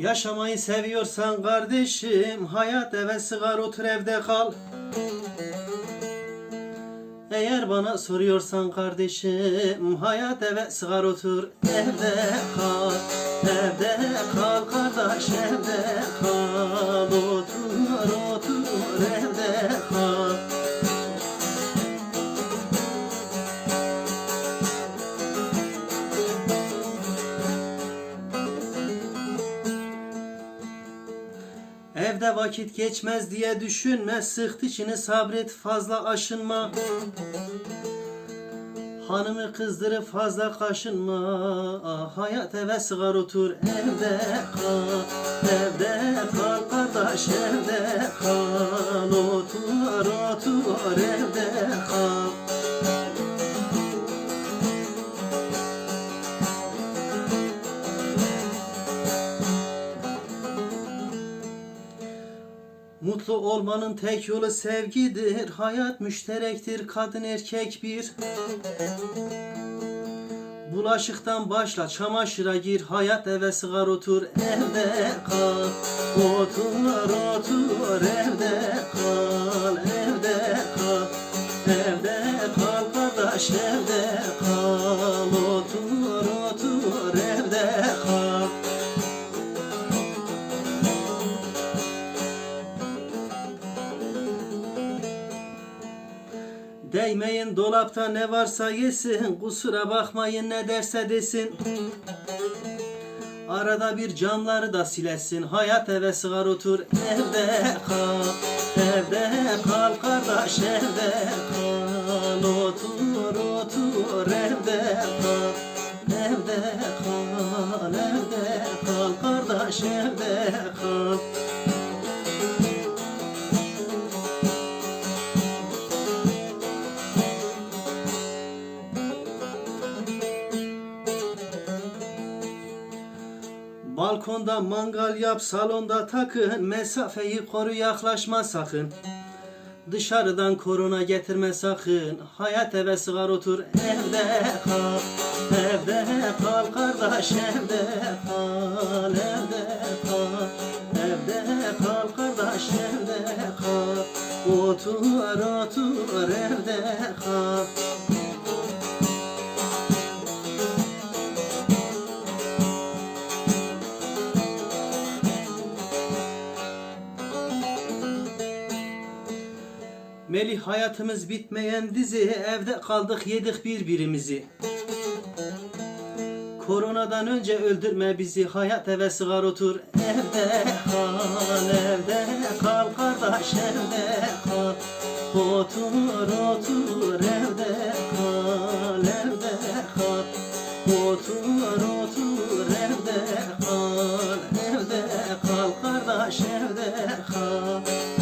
Yaşamayı seviyorsan kardeşim Hayat eve sıgar otur evde kal. Eğer bana soruyorsan kardeşim Hayat eve sıgar otur evde kal. Evde kal kardeş evde kal Evde vakit geçmez diye düşünme. Sık dişini sabret fazla aşınma. Hanımı kızdırıp fazla kaşınma. Ah, Hayat eve sıgar otur evde kal. Evde kal kardeş evde kal. Otur otur evde Mutlu olmanın tek yolu sevgidir. Hayat müşterektir. Kadın erkek bir. Bulaşıktan başla çamaşıra gir. Hayat eve sıgar otur. Evde kal. Otur otur evde kal. Evde kal. Evde kal kardeş evde kal. Değmeyin dolapta ne varsa yesin Kusura bakmayın ne derse desin. Arada bir camları da silesin Hayat eve sığar otur Evde kal Evde kal kardeş evde kal. Otur otur evde kal Evde kal evde kal kardeş evde kal Balkonda mangal yap, salonda takın, mesafeyi koru yaklaşma sakın. Dışarıdan korona getirme sakın, hayat eve sığar otur, evde kal, evde kal kardeş, evde kal, evde kal, evde kal kardeş, evde kal, otur otur evde kal. Melih hayatımız bitmeyen dizi Evde kaldık yedik birbirimizi. Koronadan önce öldürme bizi Hayat eve sığar otur Evde kal evde kal Kardeş evde kal. Otur otur evde kal Evde kal. Otur otur evde kal Evde kal kardeş evde kal.